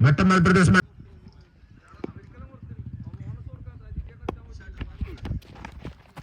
മറ്റമ്മൽ Pradesh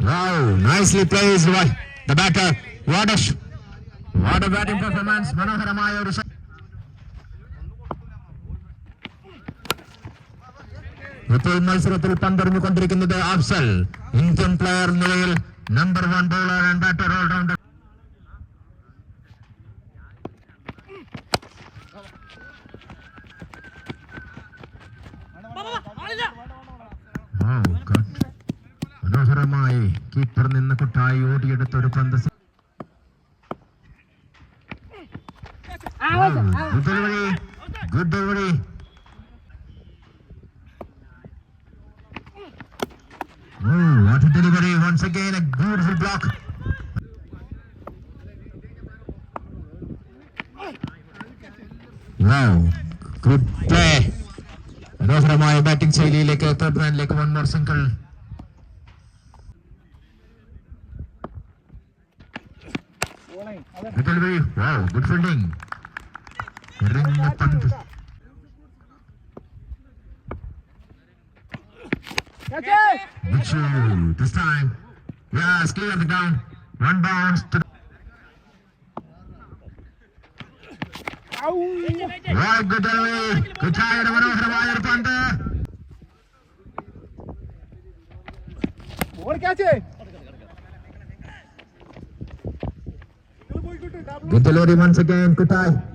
Wow, nicely placed by the batter. What a, sh- what a batting performance. മനോഹരമായ ഒരു shot. ഇപ്പോൾ മത്സരത്തിൽ പന്തെറിഞ്ഞുകൊണ്ടിരിക്കുന്നത് Afsal Indian player നിലയിൽ number one bowler and batter allrounder Keeper നിന്ന് കുട്ടായി ഓടിയെടുത്ത ഒരു പന്ത് ശൈലിയിലേക്ക് തേർഡ് മാനിലേക്ക് one more single എറിഞ്ഞ പന്ത് Mitchell, this time. Yes, clear the ground. One bounce to the... Right, good delivery. Good try, മനോഹരമായ ഒരു പന്ത് ball catch Good delivery once again, Kutai. Fine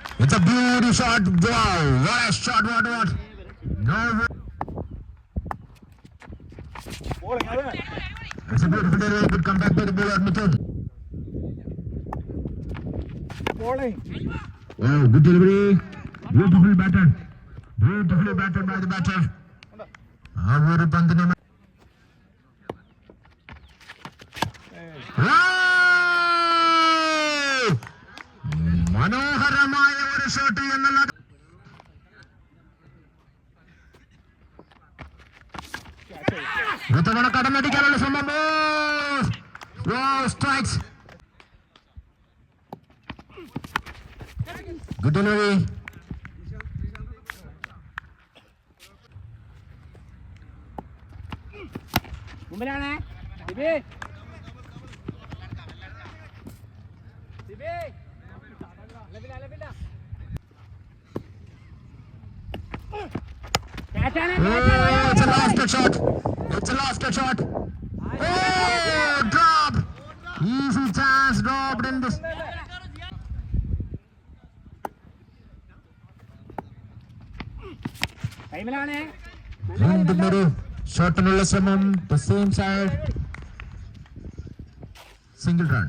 It's a beautiful shot. Wow. What a shot. What, what? No. It's a beautiful delivery. Good comeback by the bowler, Wow, good delivery. Beautifully batted. Beautifully batted by the batter. Our Pandana. Right. കടന്നടിക്കാനുള്ള ശ്രമം strikes good delivery മുമ്പിലാണ് Sibi Sibi ലബില ലബില ക്യാച്ചാണ് Oh, it's a lofted shot. It's a lofted shot. Oh, drop. Easy chance dropped in this. ടൈമിലാണ് വീണ്ടും ഒരു ഷോട്ടിനുള്ള ശ്രമം the same side single run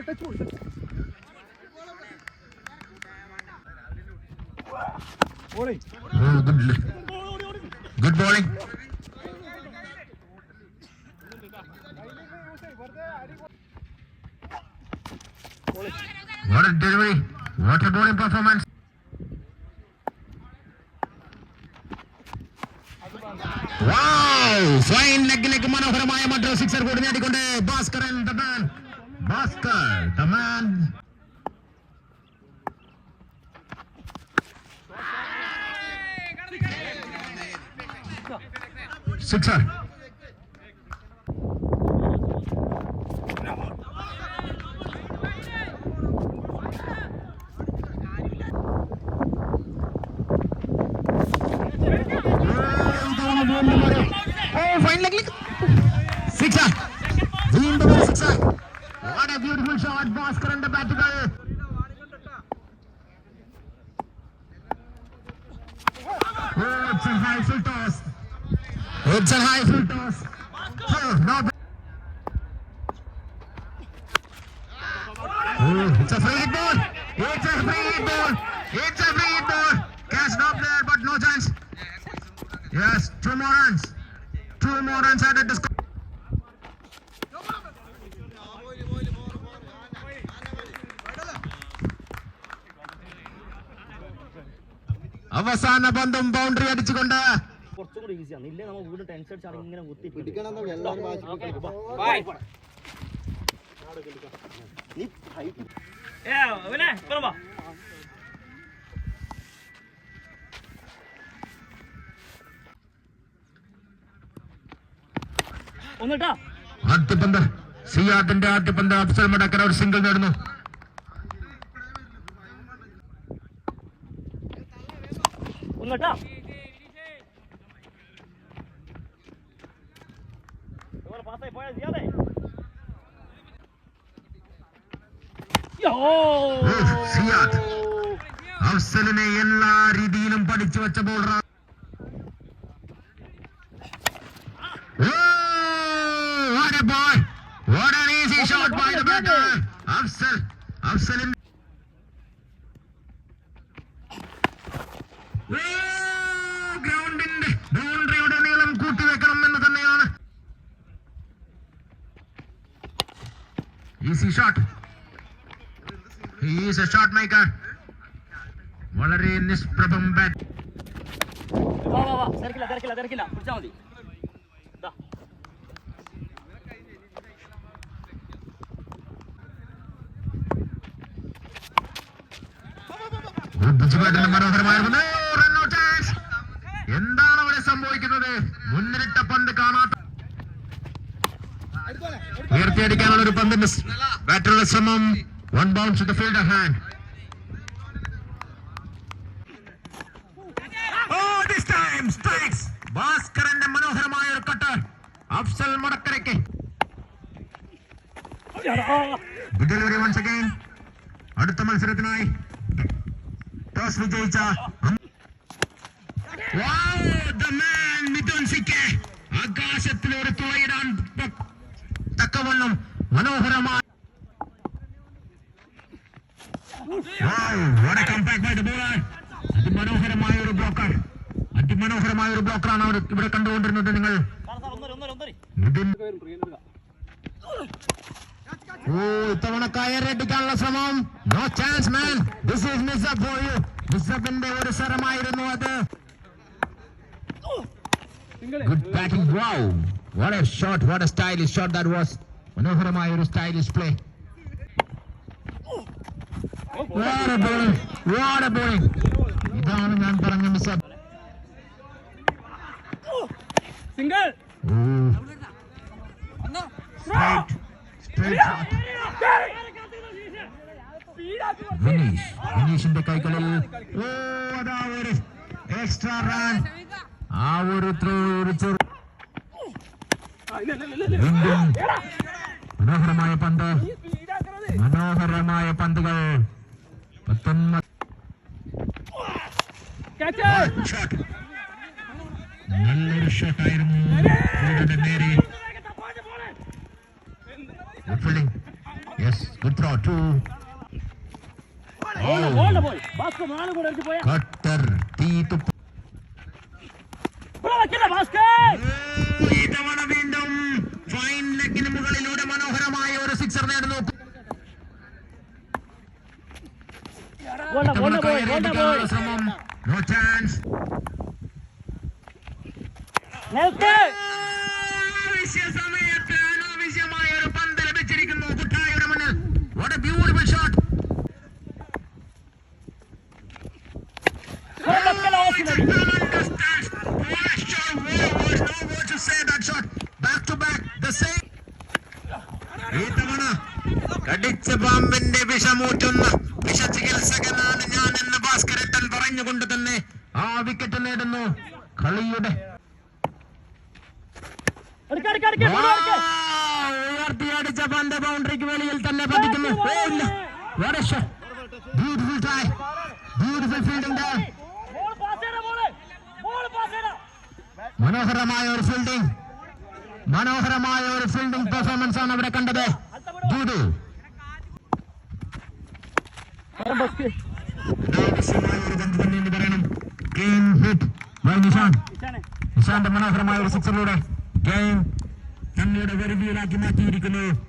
touch കൊടുത്തു good bowling What a delivery! What a bowling performance! Wow fine leg leg മനോഹരമായ മറ്റൊരു sixer കൂടി നേടിക്കൊണ്ട് Bhaskaran run. Sixer. A beautiful shot ഭാസ്കറിന്റെ ബാറ്റുകൾ Oh, it's a high full toss. It's a high full toss. Oh, no. Oh, it's a free hit ball. It's a free hit ball. It's a free hit ball. Catch no player, but no chance. Yes, two more runs. Two more runs added to score. അവസാന പന്തും boundary അടിച്ചുകൊണ്ട്. കുറച്ചും കൂടി ഈസിയാണ് ഇല്ലേ നമ്മൾ വീണ്ടും tension അടിച്ചാണ് ഇങ്ങനെ കുത്തി ഒന്നിട്ടാ? ആദ്യ പന്ത്. സിയാദിന്റെ ആദ്യ പന്ത് അഫ്സൽ മടക്കര ഒരു സിംഗിൾ നേടുന്നു. ഒന്നിട്ടാ പാസ്സായി പോയാ ചെയ്യാതെ ഓ, സിയാദ്. അഫ്സലിനെ എല്ലാ രീതിയിലും പഠിച്ചു വെച്ച ബോളറാണ് Oh, what ഗ്രൗണ്ടിന്റെ ബൗണ്ടറിയുടെ നീളം കൂട്ടിവെക്കണം എന്ന് തന്നെയാണ്. Easy shot is a shot maker വളരെ നിഷ്പ്രഭം ബാറ്റ് വാ വാ വാ. തിരക്കില്ല തിരക്കില്ല തിരക്കില്ല. പിടിച്ചാ മതി. മനോഹരമായ ഉയർത്തിയടിക്കാനുള്ള ഒരു പന്ത് മിസ്. ബാറ്ററുടെ ശ്രമം. One bounce to fielder hand. ഭാസ്കരന്റെ മനോഹരമായ ഒരു കട്ട്. അഫ്സൽ മുടക്കരയ്ക്ക്. വൺസ് അഗൈൻ അടുത്ത മത്സരത്തിനായി. ടോസ് വിജയിച്ച ആകാശത്തിൽ ഒരു തുളയിടാൻ പ- തക്കവണ്ണം മനോഹരമായ Wow, what a comeback by the bowler. അതിമനോഹരമായ ഒരു ബ്ലോക്കർ അതിമനോഹരമായ ഒരു ബ്ലോക്കറാണ് അവിടെ ഇവിടെ കണ്ടുകൊണ്ടിരുന്നത് നിങ്ങൾ സാർ, സാർ, ഒന്നര, ഒന്നര, ഒന്നര. മിഥുൻ ഓ ഇത്തവണ കയറടിക്കാനുള്ള ശ്രമം no chance man this is mix up for you മിസ്സപ്പിന്റെ ഒരു സ്വരമായിരുന്നു അത് good batting wow what a shot what a stylish shot that was മനോഹരമായ ഒരു സ്റ്റൈലിഷ് പ്ലേ ഇതാണ് ഞാൻ പറഞ്ഞ മിസ്റ്റർ സിംഗിൾ വിനീഷിന്റെ കൈകളിൽ. ഓ അതാ ഒരു എക്സ്ട്രാ റൺ ആ ഒരു ത്രോ ഒരു ചെറു മനോഹരമായ പന്ത്. മനോഹരമായ പന്തുകൾ. നല്ലൊരു ഷോട്ടായിരുന്നു. ഭാസ്കർ കൂടെ അടിച്ച് പോയാ. No chance. Left. വിക്കറ്റ് നേടുന്നു. കളിയുടെ. ഉയർത്തിയടിച്ച പന്ത് ബൗണ്ടറിക്ക് വെളിയിൽ തന്നെ പതിക്കുന്നു. ബോൾ. ബോൾ പാസ് മനോഹരമായ ഒരു ഫീൽഡിംഗ് മനോഹരമായ ഒരു ഫീൽഡിംഗ് പെർഫോമൻസ് ആണ് അവിടെ കണ്ടത്. ഡൂഡു ആവശ്യമായ ഒരു ബന്ധു തന്നെ എന്ന് പറയണം ഗെയിം ഹിറ്റ് ബൈ നിഷാൻ. നിഷാന്റെ മനോഹരമായ ഒരു സിക്സറിലൂടെ ഗെയിം തങ്ങളുടെ വരുതിയിലാക്കി മാറ്റിയിരിക്കുന്നു.